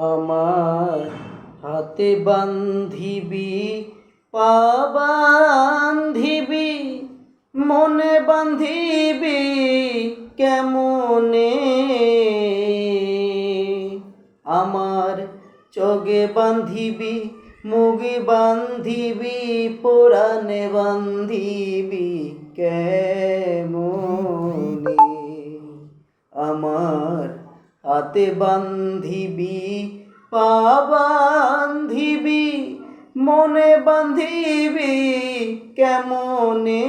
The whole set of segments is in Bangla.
আমার হাতে বান্ধিবি, পা বান্ধিবি, মনে বান্ধিবি কেমনে? আমার চগে বান্ধিবি মুগে বান্ধিবি পোড়ানে বান্ধিবি কেমনে? আমার হাতে বান্ধিবি, পা বান্ধিবি, মনে বান্ধিবি কেমনে?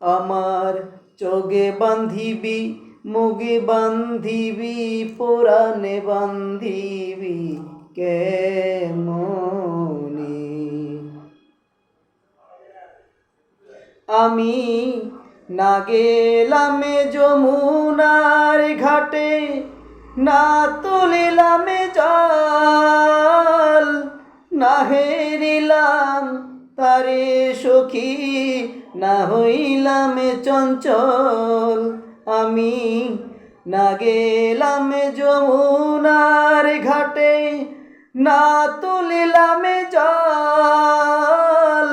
আমার চোগে বান্ধিবি মুগে বান্ধিবি পোড়ানে বান্ধিবি কেমনে? আমি না গেলামে যমুনার ঘাটে, না তুলিলামে জল, না হেরিলাম তারে সখী, না হইলামে চঞ্চল। আমি না গেলামে যমুনার ঘাটে, না তুলিলামে জল,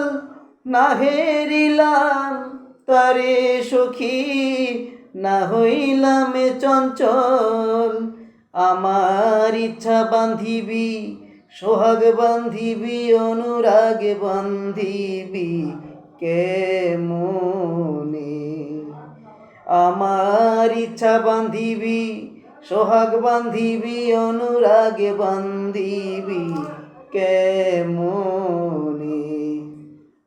না হেরিলাম তারে সখী না হইলামে চঞ্চল। আমার ইচ্ছা বান্ধিবি, সোহাগ বান্ধিবি, অনুরাগ বান্ধিবি, কে মনে? আমার ইচ্ছা বান্ধিবি, সোহাগ বান্ধিবি, অনুরাগ বান্ধিবি কেমনে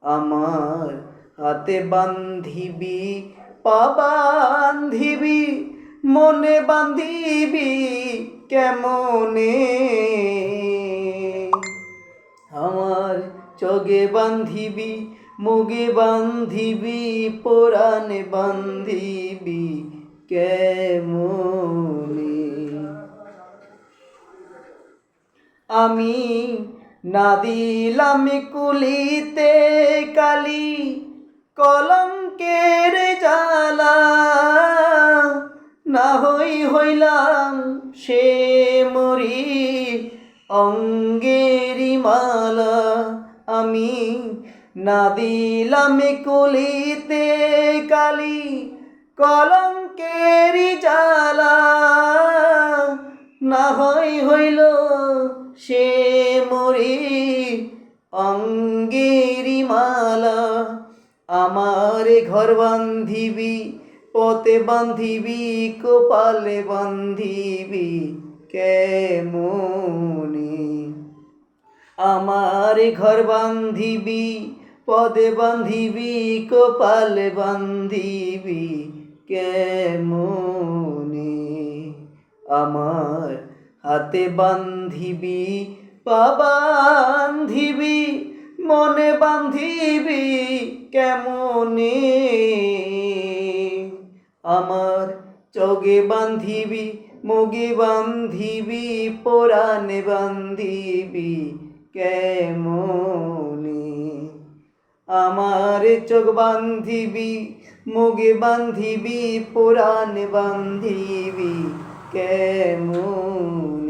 আমার হাতে বান্ধিবি, পা বান্ধিবি, মনে বান্ধিবি কেমনে? আমার চগে বান্ধিবি মুগে বান্ধিবি পোড়ানে বান্ধিবি কেমনে? আমি না দিলাম কুলিতে কালি কলঙ্কের জ্বালা, না হই হইলাম সে মরি অঙ্গেরি মালা, আমি না দিলাম কুলিতে কালি। কলঙ্কেরি জ্বালা, না হয় হইল সে মরি অঙ্গেরি মালা আমার ঘর বান্ধিবি, পথে বান্ধিবি, কপালে বান্ধিবি, কেমনে? আমার ঘর বান্ধিবি, পদে বান্ধিবি, কপালে বান্ধিবি, কেমনে? আমার হাতে বান্ধিবি, পা বান্ধিবি, মনে বান্ধিবি কেমনে? আমার চগে বান্ধিবি মুগে বান্ধিবি পোড়ানে বান্ধিবি কেমনে? আমার চোখ বান্ধিবি মুগে বান্ধিবি, পুরাণ বান্ধিবি কেমন?